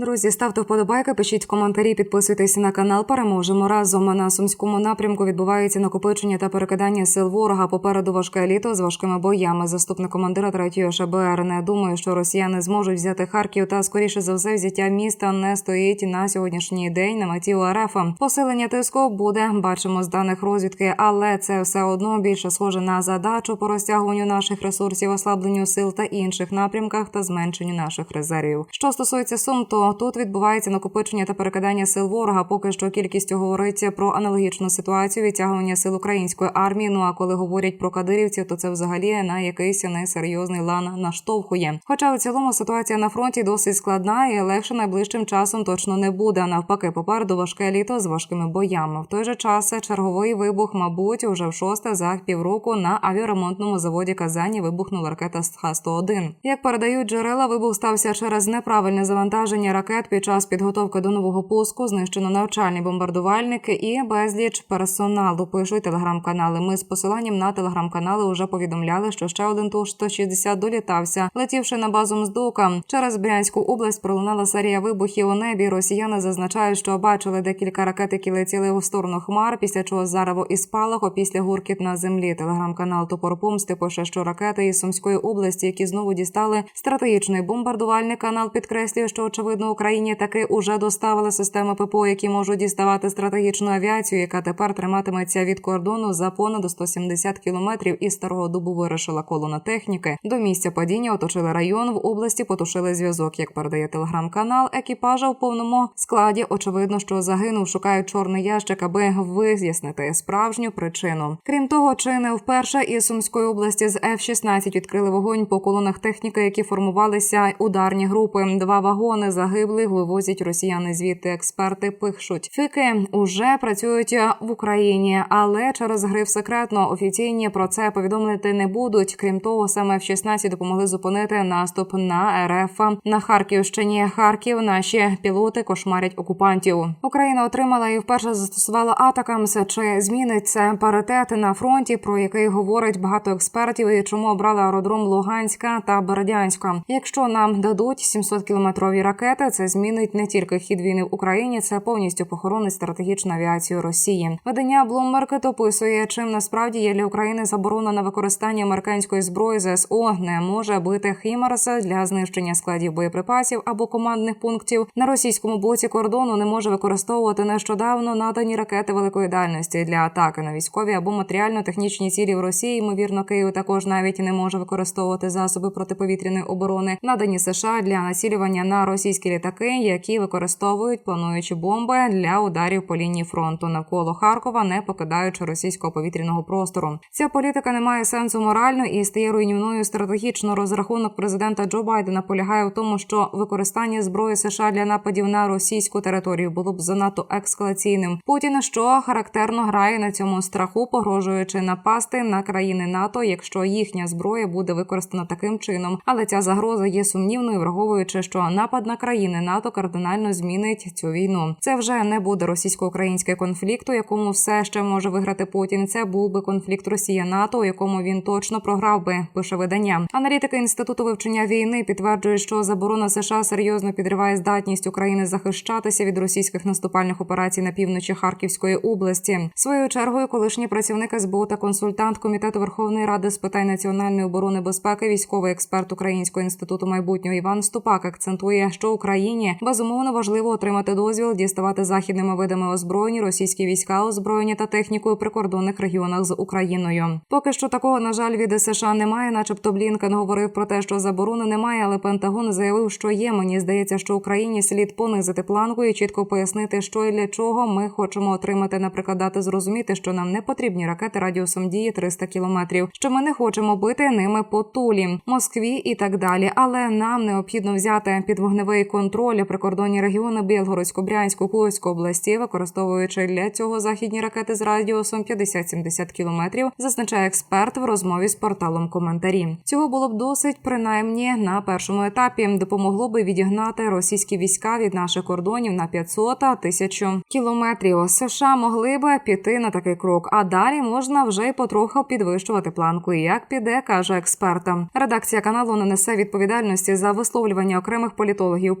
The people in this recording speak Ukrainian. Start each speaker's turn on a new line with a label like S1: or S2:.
S1: Друзі, ставте вподобайки, пишіть коментарі, підписуйтесь на канал. Переможемо разом. На сумському напрямку відбувається накопичення та перекидання сил ворога. Попереду важке літо з важкими боями. Заступник командира 3-ї ШБР не думає, що росіяни зможуть взяти Харків. Та скоріше за все, взяття міста не стоїть на сьогоднішній день на меті УРФ. Посилення тиску буде. Бачимо з даних розвідки, але це все одно більше схоже на задачу по розтягуванню наших ресурсів, ослабленню сил та інших напрямках та зменшенню наших резервів. Що стосується сум, то тут відбувається накопичення та перекидання сил ворога. Поки що кількістю говориться про аналогічну ситуацію відтягування сил української армії. Ну а коли говорять про кадирівців, то це взагалі на якийсь несерйозний лан наштовхує. Хоча у цілому ситуація на фронті досить складна і легше найближчим часом точно не буде. Навпаки, попереду важке літо з важкими боями. В той же час черговий вибух, мабуть, уже в шосте за півроку на авіаремонтному заводі Казані вибухнула ракета з Х-101. Як передають джерела, вибух стався через неправильне завантаження ракет під час підготовки до нового пуску. Знищено навчальні бомбардувальники і безліч персоналу. Пишуть телеграм-канали. Ми з посиланням на телеграм-канали вже повідомляли, що ще один ту 160 долітався, летівши на базу Мздука. Через Брянську область пролунала серія вибухів у небі. Росіяни зазначають, що бачили декілька ракет, які летіли у сторону хмар, після чого зарево і спалаху, після гуркіт на землі. Телеграм-канал Топор Помсти пише, що ракети із Сумської області, які знову дістали стратегічний бомбардувальний канал, підкреслює, що очевидно Україні таки уже доставили системи ППО, які можуть діставати стратегічну авіацію, яка тепер триматиметься від кордону за понад 170 кілометрів. Із старого дубу вирішила колона техніки. До місця падіння оточили район в області, потушили зв'язок. Як передає телеграм-канал, екіпажа в повному складі. Очевидно, що загинув, шукають чорний ящик, аби вияснити справжню причину. Крім того, чи не вперше із Сумської області з F-16 відкрили вогонь по колонах техніки, які формувалися ударні групи. Два вагони загиблих вивозять росіяни. Звідти експерти пишуть. Фіки уже працюють в Україні, але через гриф секретно офіційні про це повідомити не будуть. Крім того, саме F-16 допомогли зупинити наступ на РФ на Харківщині. Харків наші пілоти кошмарять окупантів. Україна отримала і вперше застосувала атакамс. Чи змінить це паритет на фронті, про який говорить багато експертів, і чому обрали аеродром Луганська та Бердянська? Якщо нам дадуть 700 кілометрові ракети, це змінить не тільки хід війни в Україні, це повністю похоронить стратегічну авіацію Росії. Видання Bloomberg описує, чим насправді є для України заборона на використання американської зброї ЗСО не може бити Хімарс для знищення складів боєприпасів або командних пунктів на російському боці кордону. Не може використовувати нещодавно надані ракети великої дальності для атаки на військові або матеріально-технічні цілі в Росії. Ймовірно, Київ також навіть не може використовувати засоби протиповітряної оборони, надані США для націлювання на російські літаки, які використовують плануючі бомби для ударів по лінії фронту навколо Харкова, не покидаючи російського повітряного простору. Ця політика не має сенсу морально і стає руйнівною стратегічно. Розрахунок президента Джо Байдена полягає в тому, що використання зброї США для нападів на російську територію було б занадто ескалаційним. Путін, що характерно грає на цьому страху, погрожуючи напасти на країни НАТО, якщо їхня зброя буде використана таким чином. Але ця загроза є сумнівною, враховуючи, що напад на країни НАТО кардинально змінить цю війну. Це вже не буде російсько-український конфлікт, у якому все ще може виграти Путін. Це був би конфлікт Росія НАТО, у якому він точно програв би. Пише видання. Аналітики інституту вивчення війни підтверджують, що заборона США серйозно підриває здатність України захищатися від російських наступальних операцій на півночі Харківської області. Своєю чергою, колишній працівник СБУ та консультант комітету Верховної Ради з питань національної оборони безпеки, військовий експерт Українського інституту майбутнього Іван Ступак акцентує, що Україні безумовно важливо отримати дозвіл діставати західними видами озброєння російські війська, озброєння та техніку у прикордонних регіонах з Україною. Поки що такого на жаль від США немає, начебто Блінкен говорив про те, що заборони немає, але Пентагон заявив, що є. Мені здається, що Україні слід понизити планку і чітко пояснити, що і для чого ми хочемо отримати, наприклад, дати зрозуміти, що нам не потрібні ракети радіусом дії 300 кілометрів, що ми не хочемо бити ними по тулі, Москві і так далі. Але нам необхідно взяти під вогневий контроль прикордонні регіони Білгородсько-Брянську, Курську області, використовуючи для цього західні ракети з радіусом 50-70 кілометрів, зазначає експерт в розмові з порталом коментарі. Цього було б досить, принаймні на першому етапі допомогло би відігнати російські війська від наших кордонів на 500 та 1000 кілометрів. США могли би піти на такий крок, а далі можна вже й потроху підвищувати планку. Як піде, каже експерт. Редакція каналу не несе відповідальності за висловлювання окремих політологів.